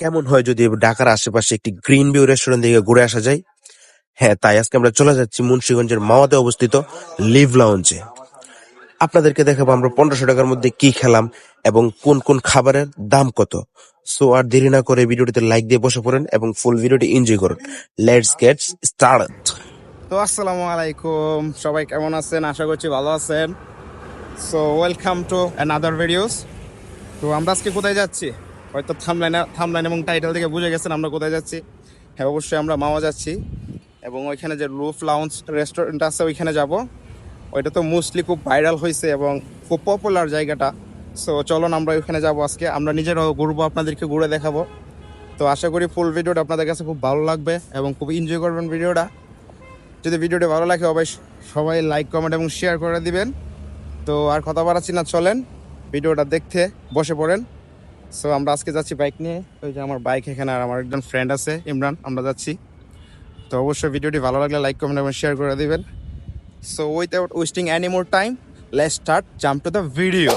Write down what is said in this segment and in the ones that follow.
কেমন হয় যদি ঢাকার আশেপাশে একটি গ্রিন ভিউ রেস্টুরেন্ট থেকে ঘুরে আসা যায়? হ্যাঁ তাই আজকে আমরা চলে যাচ্ছি মুন্সীগঞ্জের মাওয়াতে অবস্থিত লিভ লাউঞ্জে। আপনাদেরকে দেখাবো আমরা পনেরোশো টাকার মধ্যে কি খেলাম এবং কোন কোন খাবারের দাম কত। সো আর দেরি না করে ভিডিওটিতে লাইক দিয়ে বসে পড়েন এবং ফুল ভিডিওটি এনজয় করুন। লেটস গেট স্টার্ট তো আসসালামু আলাইকুম, সবাই কেমন আছেন? আশা করছি ভালো আছেন। So welcome to another videos. তো আমরা আজকে কোথায় যাচ্ছি? হয়তো থামলাইনে থামলাইন এবং টাইটেল থেকে বুঝে গেছেন আমরা কোথায় যাচ্ছি। হ্যাঁ অবশ্যই আমরা মাওয়া যাচ্ছি। এবং ওইখানে যে রুফ লাউন্স রেস্টুরেন্ট আছে, ওইখানে যাব। ওইটা তো মোস্টলি খুব ভাইরাল হয়েছে এবং খুব পপুলার জায়গাটা। সো চলুন আমরা ওইখানে যাব আজকে। আমরা নিজেরাও ঘুরবো, আপনাদেরকে ঘুরে দেখাবো। তো আশা করি ফুল ভিডিওটা আপনাদের কাছে খুব ভালো লাগবে এবং খুব এনজয় করবেন ভিডিওটা যদি ভিডিওটি ভালো লাগে, অবশ্যই সবাই লাইক কমেন্ট এবং শেয়ার করে দিবেন। তো আর কথা বাড়াচ্ছি না, চলেন। ভিডিওটা দেখতে বসে পড়েন। সো আমরা আজকে যাচ্ছি বাইক নিয়ে। ওই যে আমার বাইক এখানে আর আমার একজন ফ্রেন্ড আছে, ইমরান, আমরা যাচ্ছি। তো অবশ্যই ভিডিওটি ভালো লাগলে লাইক কমেন্ট এবং শেয়ার করে দেবেন। So with out wasting any more time let start jump to the video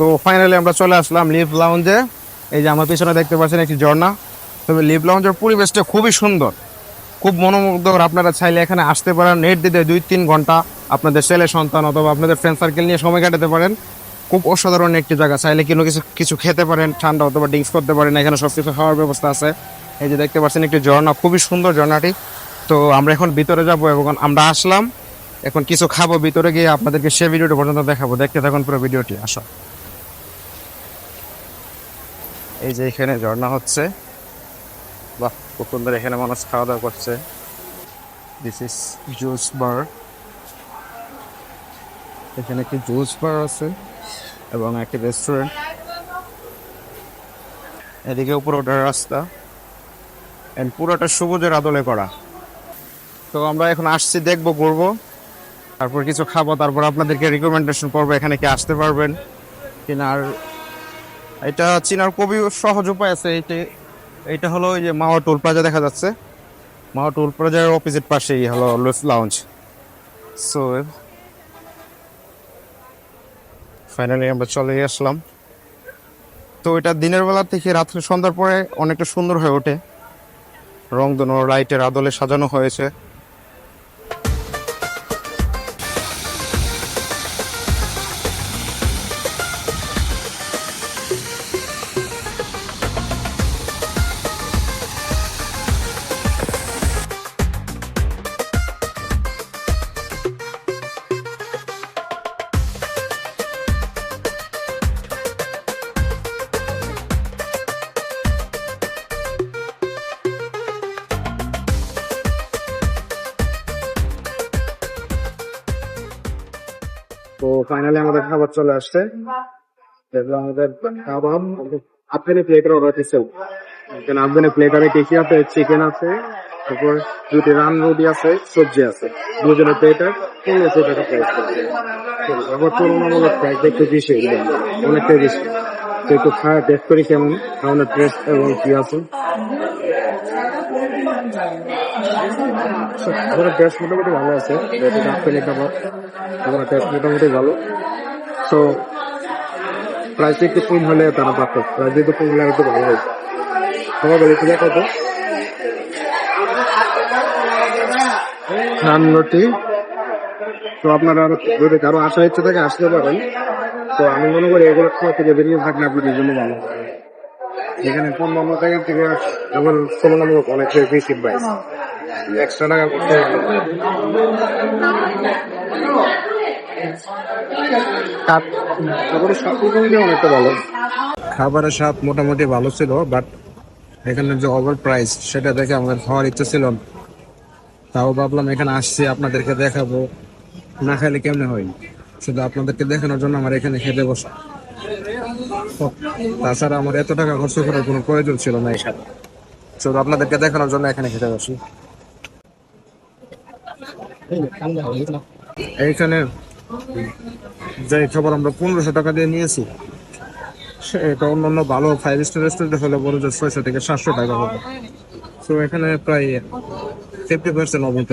so finally আমরা চলে আসলাম লিভ লাউঞ্জে এই যে আমার পিছনে দেখতে পাচ্ছেন একটি ঝর্ণা। তবে লিভ লাউঞ্জের পরিবেশটা খুবই সুন্দর। খুব মনোমুগ্ধকর আপনারা চাইলে এখানে আসতে পারেন। নেট দিতে দুই তিন ঘণ্টা আপনাদের ছেলে, সন্তান অথবা আপনাদের ফ্রেন্ড সার্কেল নিয়ে সময় কাটাতে পারেন। খুব অসাধারণ একটি জায়গা। চাইলে কোনো কিছু কিছু খেতে পারেন, ঠান্ডা অথবা ড্রিঙ্কস করতে পারেন। এখানে সব কিছু খাওয়ার ব্যবস্থা আছে। এই যে দেখতে পাচ্ছেন একটি ঝর্ণা। খুবই সুন্দর ঝর্ণাটি। তো আমরা এখন ভিতরে যাব এবং আমরা আসলাম। এখন কিছু খাব। ভিতরে গিয়ে আপনাদেরকে সে ভিডিওটি পর্যন্ত দেখাবো। দেখতে থাকুন পুরো ভিডিওটি আসো। এই যে এখানে ঝর্ণা হচ্ছে। বাহ, খুব সুন্দর এখানে মানুষ খাওয়া দাওয়া করছে। দিস ইজ জুস বার এখানে একটি জুস বার আছে এবং একটি রেস্টুরেন্ট এদিকে উপরে ওঠার রাস্তা। এন্ড পুরোটা সবুজের আদলে করা। তো আমরা এখন আসছি, দেখব, ঘুরবো। তারপর কিছু খাব, তারপর আপনাদেরকে রিকমেন্ডেশন করব, এখানে কি আসতে পারবেন কিনা। আর এটা চীনার খুবই সহজ উপায় আছে এটা এটা হলো ওই যে মাওয়া টোল প্লাজা দেখা যাচ্ছে। মাওয়া টোল প্লাজার অপোজিট পাশেই হলো লাউঞ্জ সো ফাইনালি আমরা চলে আসলাম। তো এটা দিনের বেলা থেকে রাত্রে সন্ধ্যার পরে অনেকটা সুন্দর হয়ে ওঠে। রং রংধনু লাইটের আদলে সাজানো হয়েছে। তো ফাইনালি আমাদের খাবার চলে আসছে। আমাদের কাবাব আফগানি প্লেটার অর্ডার দিচ্ছে এখানে আফগানি প্লেটারে টিকি আছে? চিকেন আছে, তারপর দুটি রান রুটি আছে, সবজি আছে। দুজনের প্লেটার পনেরোশো টাকা প্রাইস করছে আবার তুলনামূলক প্রাইস একটু বেশি, অনেকটাই বেশি। তো একটু খাওয়া টেস্ট করি কেমন খাওয়ানোর টেস্ট এবং কি আছে। আমাদের টেস্ট মোটামুটি ভালো আছে। আমার টেস্ট মোটামুটি ভালো। তো প্রাইস একটু কম হলে তারা পারত। প্রাইস একটু কম হলে একটু ভালো হয় সবাই বলে ঠিক আছে তো আপনারা যদি কারও আসার ইচ্ছে থাকে আসতে পারেন। তো আমি মনে করি এগুলো খাওয়া থেকে বেরিয়ে থাকলে আপনাদের জন্য ভালো। এখানে কম অন্য জায়গা থেকে এখন তুলনামূলক অনেক বেশি প্রাইস একশো টাকা করতে তারপরে সব অনেকটা ভালো। খাবারের স্বাদ মোটামুটি ভালো ছিল বাট এখানে যে ওভার প্রাইস সেটা দেখে আমাদের খাওয়ার ইচ্ছা ছিল। তাও ভাবলাম এখানে আসছি আপনাদেরকে দেখাবো। না খাইলে কেমনে হয়? শুধু আপনাদেরকে দেখানোর জন্য আমার এখানে খেতে বসা। তাছাড়া আমার এত টাকা খরচ করার কোনো প্রয়োজন ছিল না এখানে। শুধু আপনাদেরকে দেখানোর জন্য এখানে খেতে বসি। এইখানে যে খাবার আমরা পনেরোশো টাকা দিয়ে নিয়েছি এটা অন্যান্য ভালো ফাইভ স্টার রেস্টুরেন্ট হলে বড় যে ছয়শো থেকে সাতশো টাকা হবে। তো এখানে প্রায় ফিফটি পার্সেন্ট ওভার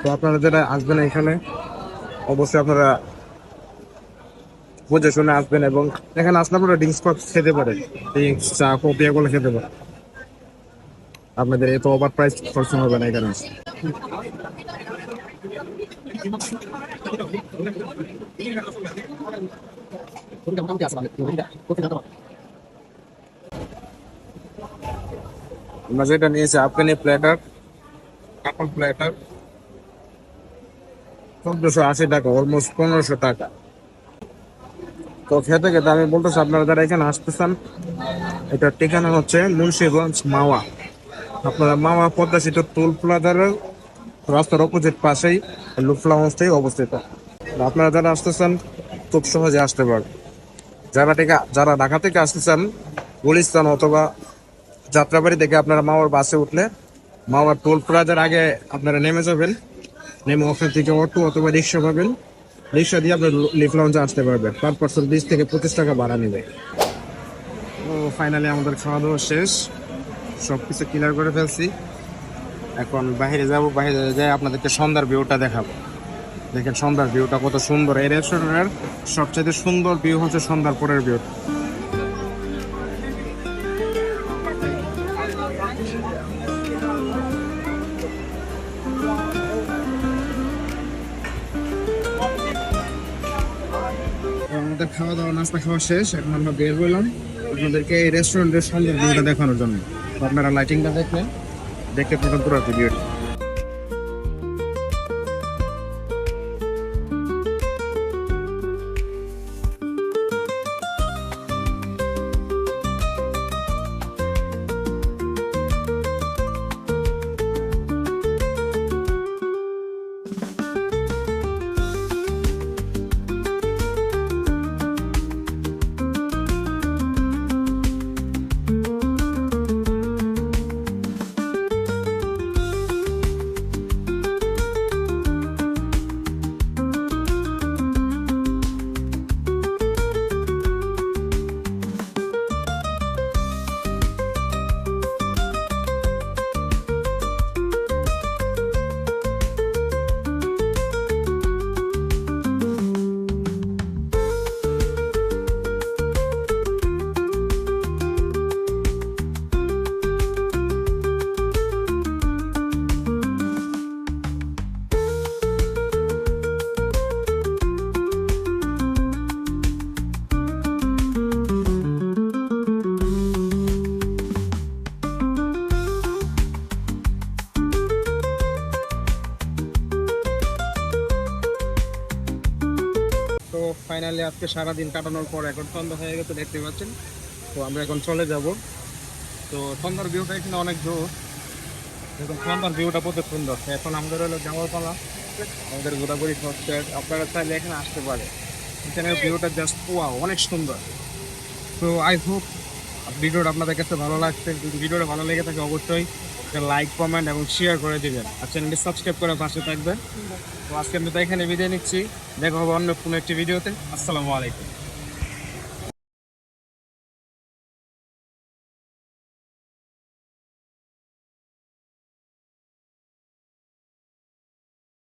তো আপনারা যারা আসবেন এখানে, অবশ্যই আপনারা বুঝে শুনে আসবেন এবং এখানে আসলে আপনারা ড্রিঙ্কস খেতে পারেন। ড্রিঙ্কস চা, কফি, এগুলো খেতে পারেন। আপনাদের এত ওভার প্রাইস খরচ হবে না এখানে। আমরা যেটা নিয়েছি আফগানি প্ল্যাটার কাপল প্ল্যাটার চোদ্দশো আশি টাকা অলমোস্ট পনেরোশো টাকা। তো খেতে খেতে আমি বলতেছি, আপনারা যারা এখানে আসতেছেন এটার ঠিকানা হচ্ছে মুন্সিগঞ্জ মাওয়া। আপনারা মাওয়া পদ্মা সেতু টোল প্লাজারের রাস্তার অপোজিট পাশেই লুফলা হোমস্টেই অবস্থিত। আপনারা যারা আসতেছেন, খুব সহজে আসতে পারবেন। যারা থেকে, যারা ঢাকা থেকে আসতেছেন, গুলিস্তান অথবা যাত্রাবাড়ি থেকে আপনারা মাওয়ার বাসে উঠলে, মাওয়ার টোল প্লাজার আগে আপনারা নেমে যাবেন। নেমে ওখান থেকে অটো অথবা রিক্সা পাবেন। রিক্সা দিয়ে আপনার লিফ লঞ্চে আসতে পারবেন পার পার্সন বিশ থেকে পঁচিশ টাকা ভাড়া নেবে। ও ফাইনালি আমাদের খাওয়া দাওয়া শেষ। সব কিছু ক্লিয়ার করে ফেলছি। এখন বাইরে যাব, বাইরে যাই আপনাদেরকে সন্ধ্যার ভিউটা দেখাবো। দেখেন সন্ধ্যার ভিউটা কত সুন্দর। এই রেস্টুরেন্টের সবচেয়ে সুন্দর ভিউ হচ্ছে সন্ধ্যার পরের ভিউ নাস্তা খাওয়া শেষ, এখন আমরা বের হইলাম। আপনাদেরকে এই রেস্টুরেন্টের সুন্দর ভিউটা দেখানোর জন্য। আপনারা লাইটিংটা দেখলেন। দেখতে থাকুন পুরো ভিডিওটা। আজকে সারাদিন কাটানোর পর এখন সন্ধ্যা হয়ে গেছে, দেখতে পাচ্ছেন। তো আমরা এখন চলে যাব। তো সন্ধ্যার ভিউটা এখানে অনেক জোর। এখন সন্ধ্যার ভিউটা কত সুন্দর। এখন আমাদের হলো যাওয়ার পালা আমাদের ঘোরাঘুরি হচ্ছে আপনারা চাইলে এখানে আসতে পারে এখানে ভিউটা জাস্ট পোয়া অনেক সুন্দর। তো আই হোপ ভিডিওটা আপনাদের কাছে ভালো লাগছে। ভিডিওটা ভালো লেগে থাকে, অবশ্যই লাইক কমেন্ট এবং শেয়ার করে দিবেন। আর চ্যানেলটি সাবস্ক্রাইব করে পাশে থাকবেন। তো আজকে আমি তো এখানে বিদায় নিচ্ছি। দেখা হবে অন্য কোনো একটি ভিডিওতে আসসালামু আলাইকুম।